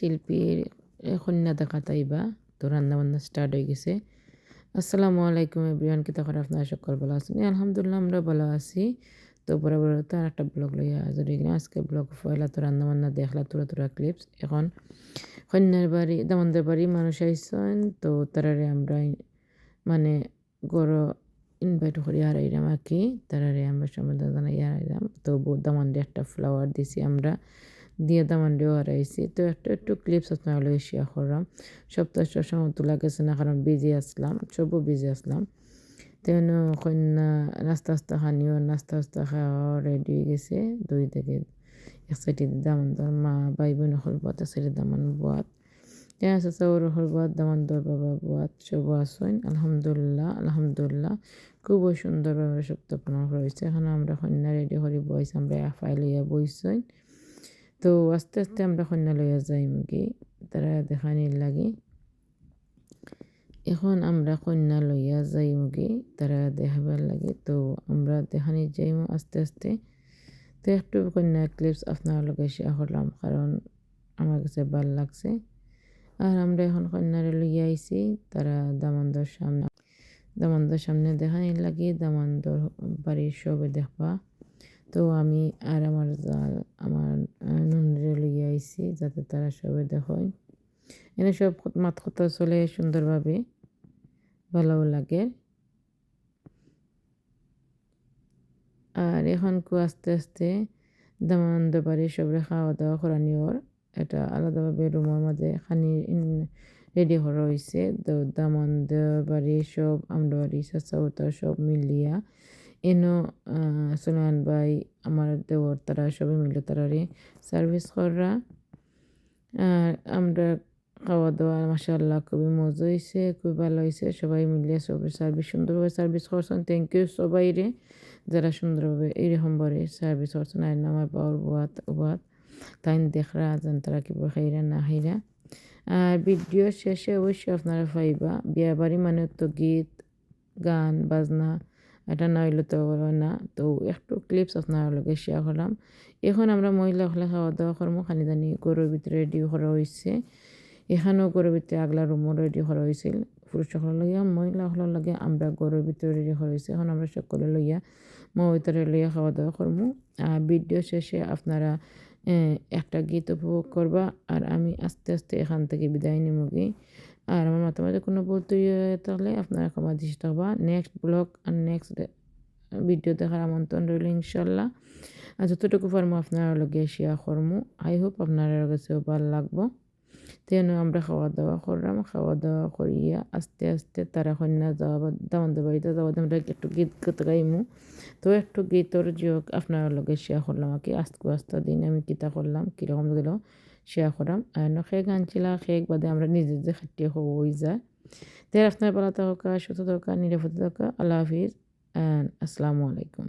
শিল্পীর কন্যা দেখা তাইবা তো রান্না বান্না স্টার্ট হয়ে গেছে। আসসালামু আলাইকুম এভরিওয়ান কি তখন আপনারা সকল ভালো আছেন? আলহামদুলিল্লাহ আমরা ভালো আছি। তো বরাবর তো আর একটা ব্লগ লইয়া যদি আজকে ব্লগ পয়লা তো রান্না বান্না দেখলা তোরা তোরা ক্লিপস এখন কন্যার বাড়ি, দামনদের বাড়ি মানুষ আইসন, তো তারারে আমরা মানে গড় ইনভাইট করি, হারাইলাম আর কি। তারারে আমরা সম্বন্ধে জানাই হারাইলাম। তো দামান্ডে একটা ফ্লাওয়ার দিছি আমরা। দিয়ে দামান্ডিও হারাইছি তো একটু একটু ক্লিপস আপনার লগে শেয়ার খরম সপ্তাহ সবসময় তোলা গেছে না কারণ বিজি আসলাম সবও বিজি আসলাম তেন কন্যা নাস্তা আস্তা খানিও নাস্তা আস্তা খাওয়া রেডি হয়ে গেছে দুই থেকে এক সাইডে দামান দর মা ভাই বোন হল বাত এক সাইডে দামান বাত তেন আছে সৌর হল বাদ দামান দর বাবা বাত সব আসইন আলহামদুলিল্লাহ আলহামদুলিল্লাহ খুব সুন্দরভাবে সপ্তাহ পালন করা হয়েছে এখন আমরা কন্যা রেডি হরি বয়স আমরা ফাইল হইয়া বইসইন তো আস্তে আস্তে আমরা কন্যা লইয়া যাই মুগি তারা দেখানির লাগে। এখন আমরা কন্যা লইয়া যাই মুগি তারা দেখাবার লাগে। তো আমরা দেখানি যাইমু আস্তে আস্তে। তো একটু কন্যা ক্লিপস আপনার লগে শেয়ার করলাম, কারণ আমার কাছে ভালো লাগছে। আর আমরা এখন কন্যারে লইয়া আইছি, তারা দামন্দর সামনে দামন্দর সামনে দেখানি লাগে, দামন্দর বাড়ির সবে দেখবা। তো আমি আর আমার জাল আমার নুনরে লইয়া আইছি যাতে তারা সবে দেখয় এনে সব মাত কথা চলে সুন্দরভাবে, ভালোও লাগে। আর এখন কু আস্তে আস্তে দামানন্দ বাড়ি সবরে খাওয়া দাওয়া করানি ওর এটা আলাদাভাবে রুমের মাঝে খানি রেডি করা হয়েছে তো দামানন্দ বাড়ি সব আমরা বাড়ি চাচা সব মিলিয়া এনো সুলমান ভাই, আমার দেওয়ার, তারা সবাই মিলে তারারে সার্ভিস করা। আর আমরা খাওয়া দাওয়া মাসাল্লাহ খুবই মজা হয়েছে খুবই ভালো হয়েছে সবাই মিলে সবাই সার্ভিস সুন্দরভাবে সার্ভিস করছেন। থ্যাংক ইউ সবাই রে যারা সুন্দরভাবে এইরকমভাবে সার্ভিস করছেন। আর আমার পাওয়ার বাত বাত তাই দেখরা যেন তারা কীভাবে খাইরা, না খাইরা। আর ভিডিও শেষে অবশ্যই আপনারা পাইবা বিয়া বাড়ি মানে তো গীত, গান, বাজনা এটা না তো না। তো একটু ক্লিপস আপনার লগে শেয়ার করলাম এখন আমরা মহিলা হলে খাওয়া দাওয়া করব খানি দানি গরুর ভিতরে রেডি করা হয়েছে এখানেও গরুর ভিতরে আগলা রুমও রেডি করা হয়েছিল পুরুষ সকলের লইয়া, মহিলা সকলের লগে আমরা গরুর ভিতরে রেডি করা হয়েছে এখন আমরা সকলে লইয়া মো ভিতরে লইয়া খাওয়া দাওয়া করব ভিডিও শেষে আপনারা একটা গীত উপভোগ করবা। আর আমি আস্তে আস্তে এখান থেকে বিদায় নিমগি আর আমার মাথা মাঝে কোনো ভুল তৈরি হয়ে থাকলে আপনারা ক্ষমা দৃষ্টি থাকবা নেক্সট ব্লগ আর নেক্সট ভিডিও দেখার আমন্ত্রণ রইল ইনশাল্লাহ। আর যতটুকু পারব আপনারা লগে শেয়ার করব। আই হোপ আপনারা কাছেও ভালো লাগবো। তেন আমরা খাওয়া দাওয়া করলাম, খাওয়া দাওয়া করিয়া আস্তে আস্তে তারা কন্যা যাওয়া দামান্দ বাড়িতে যাওয়া, আমরা একটু গীত গীত গাইমু। তো একটু গীতর যোগ আপনার লগে শেয়ার করলাম আর কি। আস্তে আস্তে দিন আমি কিতা করলাম, কীরকম গেল? শেয়ার করাম। আর খেক আনছিলা খেক বাদে আমরা নিজে যে খাটিয়ে হয়ে যায়। তাই আপনার পালা থাকা সুস্থ থাকা নিরাপদে থাকা, আল্লাহ হাফিজ। অ্যান্ড আসসালামু আলাইকুম।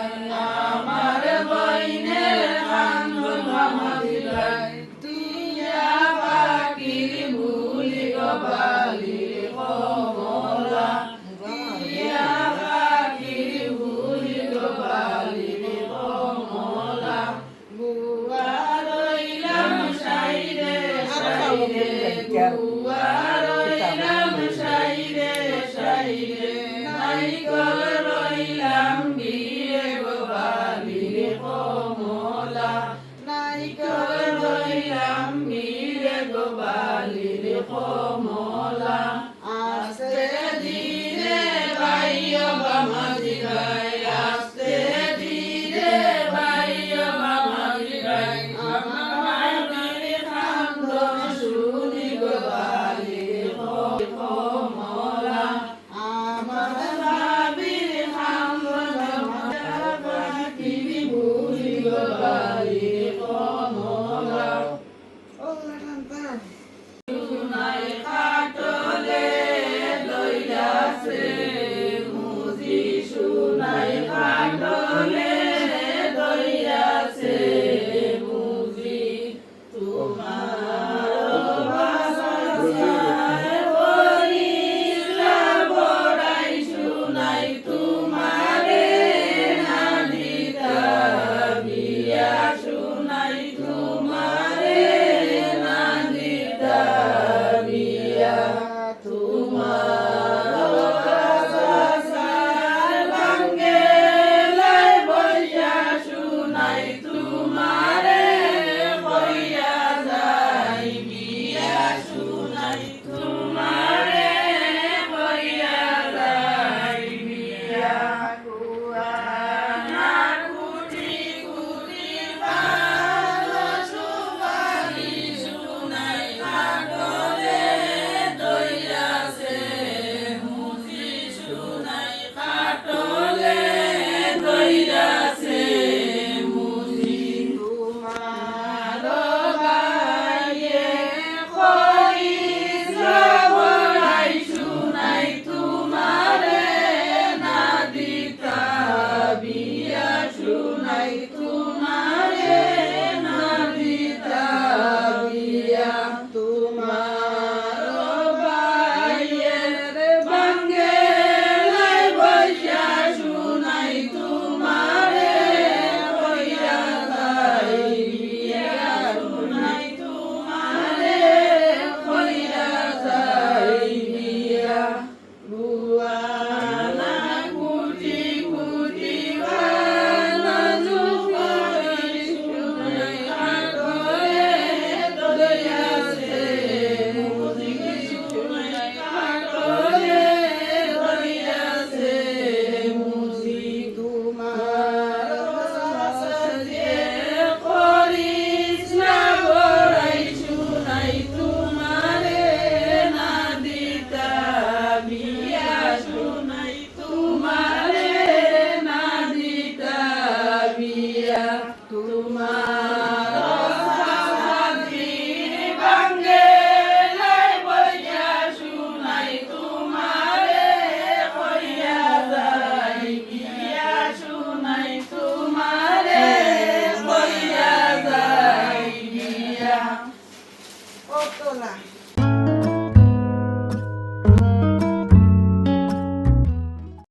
সাইরে গুয়া রইলাম সাইরে সাইরে নাইকল